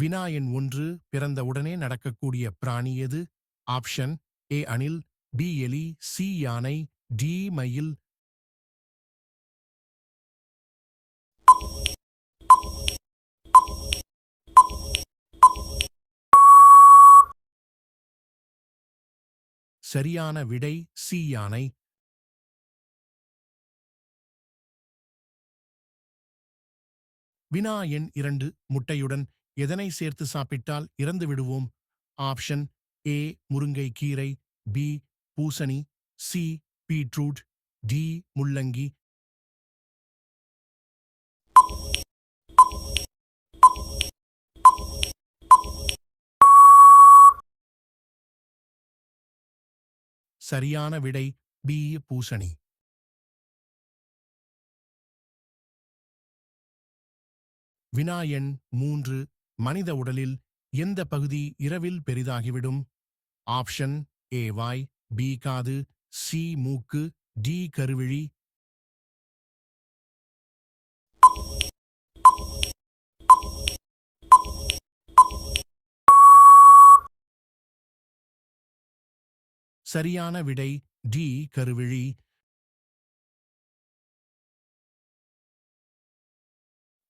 வினா எண் ஒன்று பிறந்தவுடனே நடக்கக்கூடிய பிராணி எது? ஆப்ஷன் ஏ அணில் பி எலி சி யானை டி மயில். சரியான விடை சி யானை. வினா எண் இரண்டு முட்டையுடன் எதனை சேர்த்து சாப்பிட்டால் இறந்து விடுவோம்? ஆப்ஷன் ஏ முருங்கை கீரை பி பூசணி சி பீட்ரூட் டி முள்ளங்கி. சரியான விடை பி பூசணி. வினா எண் மூன்று. மனித உடலில் எந்த பகுதி இரவில் பெரிதாகிவிடும்? ஆப்ஷன் ஏ வாய் பி காது சி மூக்கு டி கருவிழி. சரியான விடை டி கருவிழி.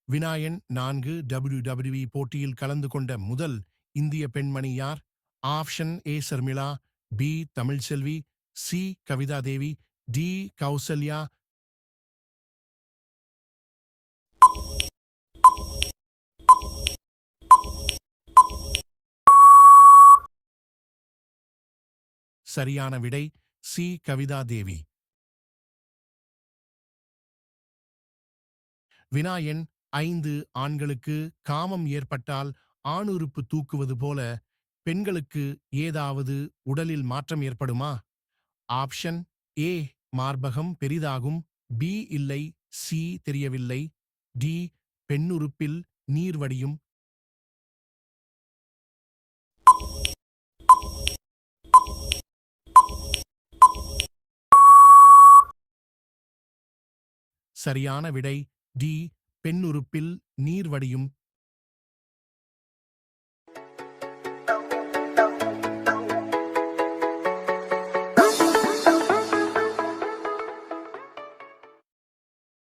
வினாயன் நான்கு டபிள்யூ டபிள்யூஇ போட்டியில் கலந்து கொண்ட முதல் இந்திய பெண்மணி யார்? Option A Sharmila B Tamilselvi C Kavitha Devi D Kausalya. சரியான விடை சி கவிதா தேவி வினாயன் ஐந்து ஆண்களுக்கு காமம் ஏற்பட்டால் ஆணுறுப்பு தூக்குவது போல பெண்களுக்கு ஏதாவது உடலில் மாற்றம் ஏற்படுமா? ஆப்ஷன் ஏ மார்பகம் பெரிதாகும். பி இல்லை. சி தெரியவில்லை. டி பெண்ணுறுப்பில் நீர் வடியும். சரியான விடை டி பெண்ணுறுப்பில் நீர் வடியும்